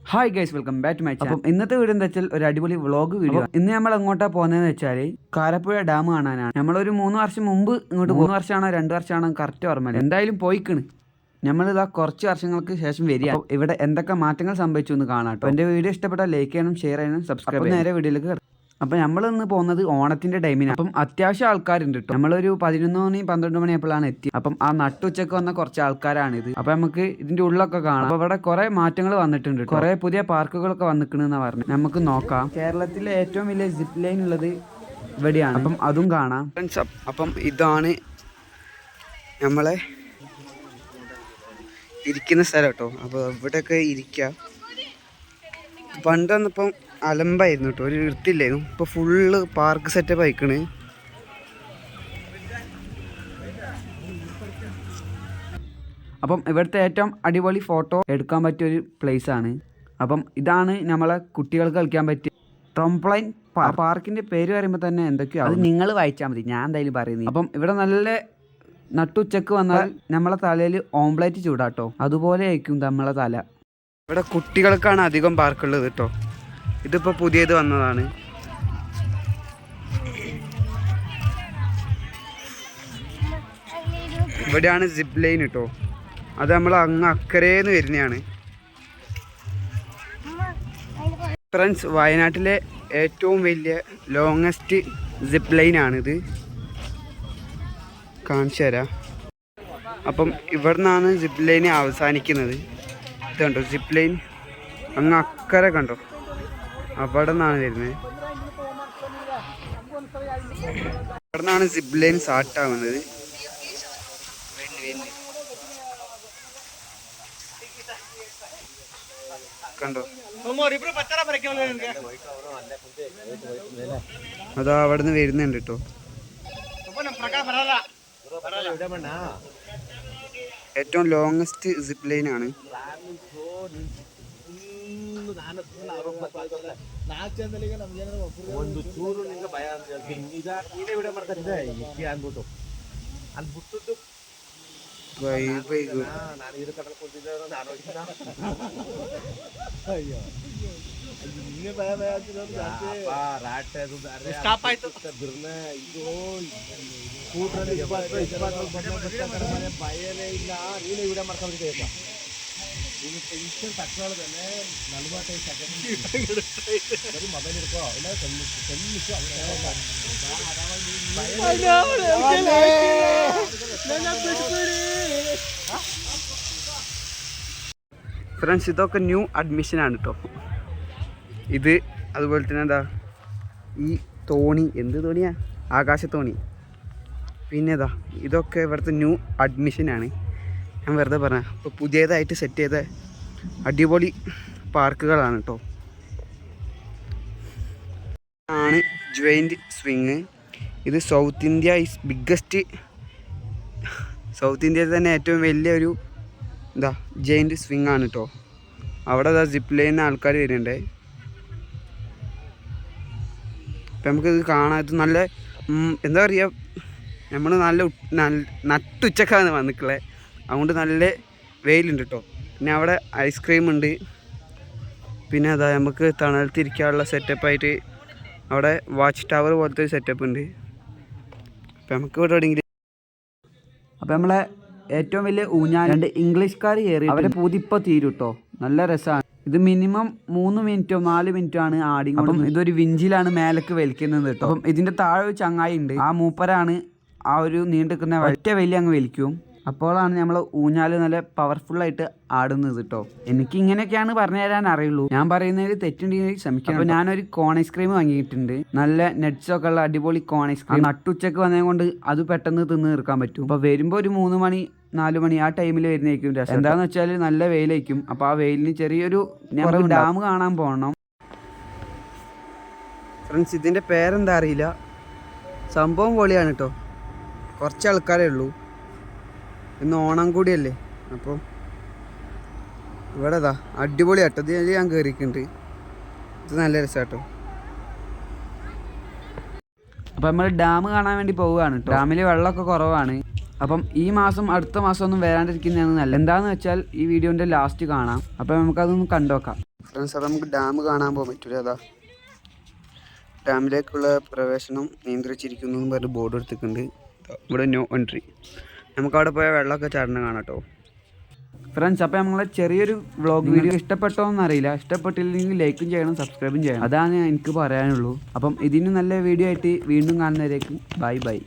Hi guys welcome back to my channel അപ്പം ഇന്നത്തെ video എന്താ വെച്ചാൽ ഒരു അടിപൊളി വ്ളോഗ് വീഡിയോ ഇന്ന് നമ്മൾ എങ്ങോട്ടാ പോകുന്നതെന്ന് വെച്ചാൽ കാരപ്പുഴ ഡാം കാണാനാണ്. നമ്മളൊരു മൂന്ന് വർഷം മുമ്പ് ഇങ്ങോട്ട് മൂന്ന് വർഷമാണോ രണ്ട് വർഷമാണോ കറക്റ്റ് ഓർമ്മയില്ല. എന്തായാലും പോയിക്കണ്. നമ്മളിതാ കുറച്ച് വർഷങ്ങൾക്ക് ശേഷം വരിക. ഇവിടെ എന്തൊക്കെ മാറ്റങ്ങൾ സംഭവിച്ചു എന്ന് കാണാം കേട്ടോ എന്റെ വീഡിയോ ഇഷ്ടപ്പെട്ടാൽ ലൈക്ക് ചെയ്യണം ഷെയർ ചെയ്യണം സബ്സ്ക്രൈബ് നേരെ വീഡിയോയിലേക്ക് കിടക്കാം അപ്പം നമ്മൾ ഇന്ന് പോകുന്നത് ഓണത്തിന്റെ ടൈമിനാണ് അപ്പം അത്യാവശ്യം ആൾക്കാരുണ്ട് കേട്ടോ നമ്മളൊരു പതിനൊന്ന് മണി പന്ത്രണ്ട് മണി അപ്പോഴാണ് എത്തി അപ്പം ആ നട്ടുച്ചക്ക് വന്ന കുറച്ച് ആൾക്കാരാണ് ഇത്. അപ്പം നമുക്ക് ഇതിന്റെ ഉള്ളൊക്കെ കാണാം. അപ്പം ഇവിടെ കുറെ മാറ്റങ്ങൾ വന്നിട്ടുണ്ട് കുറെ പുതിയ പാർക്കുകളൊക്കെ വന്നിക്കണെന്നാ പറഞ്ഞു. നമുക്ക് നോക്കാം. കേരളത്തിലെ ഏറ്റവും വലിയ സിപ്പ് ലൈൻ ഉള്ളത് ഇവിടെയാണ്. അപ്പം അതും കാണാം. അപ്പം ഇതാണ് നമ്മളെ ഇരിക്കുന്ന സ്ഥലം കേട്ടോ അപ്പോൾ ഇവിടെയൊക്കെ ഇരിക്കാം. പണ്ട് വന്നപ്പം അലമ്പായിരുന്നു കേട്ടോ. ഒരു നിർത്തില്ലായിരുന്നു ഇപ്പോൾ ഫുള്ള് പാർക്ക് സെറ്റപ്പ് ആയിക്കണ്. അപ്പം ഇവിടുത്തെ ഏറ്റവും അടിപൊളി ഫോട്ടോ എടുക്കാൻ പറ്റിയ ഒരു പ്ലേസ് ആണ്. അപ്പം ഇതാണ് നമ്മളെ കുട്ടികൾക്ക് കളിക്കാൻ പറ്റിയ ട്രംപ്ലൈൻ പാർക്കിന്റെ പേര് പറയുമ്പോൾ തന്നെ എന്തൊക്കെയോ അത് നിങ്ങൾ വായിച്ചാൽ മതി. ഞാൻ എന്തായാലും പറയുന്നത് അപ്പം ഇവിടെ നല്ല നട്ടുച്ചക്ക് വന്നാൽ നമ്മളെ തലയിൽ ഓംപ്ലേറ്റ് ചൂടാട്ടോ. അതുപോലെ ആയിരിക്കും നമ്മളെ തല. ഇവിടെ കുട്ടികൾക്കാണ് അധികം പാർക്കുള്ളത് കേട്ടോ. ഇതിപ്പോൾ പുതിയത് വന്നതാണ്. ഇവിടെയാണ് സിപ്പ് ലൈൻ കേട്ടോ അത് നമ്മൾ അങ്ങ് അക്കരേന്ന് വരുന്നതാണ്. ഫ്രണ്ട്സ് വയനാട്ടിലെ ഏറ്റവും വലിയ ലോങ്ങസ്റ്റ് സിപ്പ് ലൈനാണിത് കാണിച്ചു തരാം. അപ്പം ഇവിടെ നിന്നാണ് സിപ്പ് ലൈൻ അവസാനിക്കുന്നത്. ഇത് കണ്ടോ സിപ്പ് ലൈൻ അങ്ങ് അക്കരെ കണ്ടോ? അവിടെ നിന്നാണ് വരുന്നത്. അവിടെ നിന്നാണ് സിബ് ലൈൻ സ്റ്റാർട്ട് ആവുന്നത്. കണ്ടോ? അതാ അവിടെ നിന്ന് വരുന്നുണ്ട് കേട്ടോ ഏറ്റവും ലോങ്ങസ്റ്റ് സിപ്പ് ലൈൻ ആണ്. ಒಂದು ಒಂದು ಚೂರು ನಿಂಗೆ ಭಯ ಅಂತ ಈಗ ನೀನೇ ವಿಡಿಯೋ ಮಾಡ್ತಾರೆ ಅಂದ್ಬಿಟ್ಟು. ಅಲ್ಲಿ ಬಿಟ್ಟದ್ದು ನಾನು ಆರೋಗ್ಯ ಭಯ ಭಯ ಅದು ಸ್ಟಾಪ್ ಆಯ್ತು. ಇದು ಇಲ್ಲ. ನೀನೇ ವಿಡಿಯೋ ಮಾಡ್ಕೊಂಡಿದ್ದೆ തന്നെ ഫ്രണ്ട്സ് ഇതൊക്കെ ന്യൂ അഡ്മിഷനാണ് കേട്ടോ ഇത് അതുപോലെ തന്നെ എന്താ? ഈ തോണി. എന്ത് തോണിയാ? ആകാശ തോണി പിന്നെ ഇതാ ഇതൊക്കെ ഇവിടുത്തെ ന്യൂ അഡ്മിഷനാണ് ഞാൻ വെറുതെ പറഞ്ഞ. ഇപ്പോൾ പുതിയതായിട്ട് സെറ്റ് ചെയ്ത അടിപൊളി പാർക്കുകളാണ് കേട്ടോ ആണ് ജോയിന്റ് സ്വിങ് ഇത് south India is biggest south ഇന്ത്യയിൽ തന്നെ ഏറ്റവും വലിയൊരു എന്താ ജെയിന്റ് സ്വിങ് ആണ് കേട്ടോ അവിടെ ഇതാ സിപ്പ് ലൈനിൽ ആൾക്കാർ വരുന്നുണ്ട്. ഇപ്പം നമുക്കിത് കാണാൻ ഇത് നല്ല എന്താ പറയുക നമ്മൾ നല്ല- നട്ടുച്ചക്കാണ് വന്നിട്ടുള്ളത് അതുകൊണ്ട് നല്ല വെയിലുണ്ട് കേട്ടോ പിന്നെ അവിടെ ഐസ്ക്രീം ഉണ്ട്. പിന്നെ അതാ നമുക്ക് തണലത്തിരിക്കാനുള്ള സെറ്റപ്പായിട്ട് അവിടെ വാച്ച് ടവർ പോലത്തെ ഒരു സെറ്റപ്പ് ഉണ്ട്. അപ്പം നമുക്ക് ഇവിടെ എവിടെയെങ്കിലും അപ്പം നമ്മളെ ഏറ്റവും വലിയ ഊഞ്ഞാൽ രണ്ട് ഇംഗ്ലീഷുകാർ കയറി അവരെ പൂതിപ്പോൾ തീരും കേട്ടോ നല്ല രസമാണ് ഇത് മിനിമം മൂന്ന് മിനിറ്റോ നാല് മിനിറ്റോ ആണ് ആടി അപ്പം ഇതൊരു വിഞ്ചിലാണ് മേലേക്ക് വലിക്കുന്നത് കേട്ടോ അപ്പം ഇതിന്റെ താഴെ ഒരു ചങ്ങായി ഉണ്ട്. ആ മൂപ്പരാണ് ആ ഒരു നീണ്ടിക്കുന്ന ഒറ്റ വലിയ അങ്ങ് വലിക്കും. അപ്പോഴാണ് നമ്മൾ ഊഞ്ഞാൽ നല്ല പവർഫുള്ളായിട്ട് ആയിട്ട് ആടുന്നത് കേട്ടോ എനിക്ക് ഇങ്ങനെയൊക്കെയാണ് പറഞ്ഞു തരാൻ അറിയുള്ളൂ. ഞാൻ പറയുന്നതിൽ തെറ്റുണ്ടെങ്കിൽ ക്ഷമിക്കണം. അപ്പോൾ ഞാനൊരു കോൺ ഐസ്ക്രീം വാങ്ങിയിട്ടുണ്ട്. നല്ല നട്ട്സ് ഒക്കെ ഉള്ള അടിപൊളി കോൺ ഐസ്ക്രീം നട്ടുച്ചക്ക് വന്നത് കൊണ്ട് അത് പെട്ടെന്ന് തിന്ന് തീർക്കാൻ പറ്റും. അപ്പോൾ വരുമ്പോൾ ഒരു മൂന്ന് മണി നാല് മണി ആ ടൈമിൽ വരുന്നതായിരിക്കും രസം. എന്താന്ന് വെച്ചാൽ നല്ല വെയിലായിരിക്കും. അപ്പോൾ ആ വെയിലിന് ചെറിയൊരു ഡാം കാണാൻ പോകണം ഫ്രണ്ട്സ് ഇതിന്റെ പേരെന്താ അറിയില്ല. സംഭവം പൊളിയാണ് കേട്ടോ കുറച്ച് ആൾക്കാരേ ഉള്ളൂ. ഇന്ന് ഓണം കൂടിയല്ലേ? അപ്പം ഇവിടെ ഇതാ അടിപൊളി ആട്ടോ. ഇത് ഞാൻ കയറിയിട്ടുണ്ട് ഇത് നല്ല രസമാട്ടോ അപ്പം നമ്മൾ ഡാം കാണാൻ വേണ്ടി പോവുകയാണ് ഡാമിൽ വെള്ളമൊക്കെ കുറവാണ്. അപ്പം ഈ മാസം അടുത്ത മാസം ഒന്നും വരാണ്ടിരിക്കുന്നതാണ് നല്ല എന്താന്ന് വെച്ചാൽ ഈ വീഡിയോന്റെ ലാസ്റ്റ് കാണാം. അപ്പം നമുക്കതൊന്ന് കണ്ടുവെക്കാം ഫ്രണ്ട്സ് അപ്പം നമുക്ക് ഡാം കാണാൻ പോകാൻ പറ്റൂല അതാ ഡാമിലേക്കുള്ള പ്രവേശനം നിയന്ത്രിച്ചിരിക്കുന്നു എന്ന് പറഞ്ഞ് ബോർഡ് എടുത്തിട്ടുണ്ട്. ഇവിടെ നോ എൻട്രി നമുക്ക് അവിടെ പോയാൽ വെള്ളമൊക്കെ ചാടണം കാണാം കേട്ടോ ഫ്രണ്ട്സ് അപ്പോൾ നമ്മളെ ചെറിയൊരു വ്ളോഗ് വീഡിയോ ഇഷ്ടപ്പെട്ടോ എന്നറിയില്ല. ഇഷ്ടപ്പെട്ടില്ലെങ്കിൽ ലൈക്കും ചെയ്യണം സബ്സ്ക്രൈബും ചെയ്യണം. അതാണ് എനിക്ക് പറയാനുള്ളൂ. അപ്പം ഇതിന് നല്ല വീഡിയോ ആയിട്ട് വീണ്ടും കാണുന്നവരേക്കും ബൈ ബൈ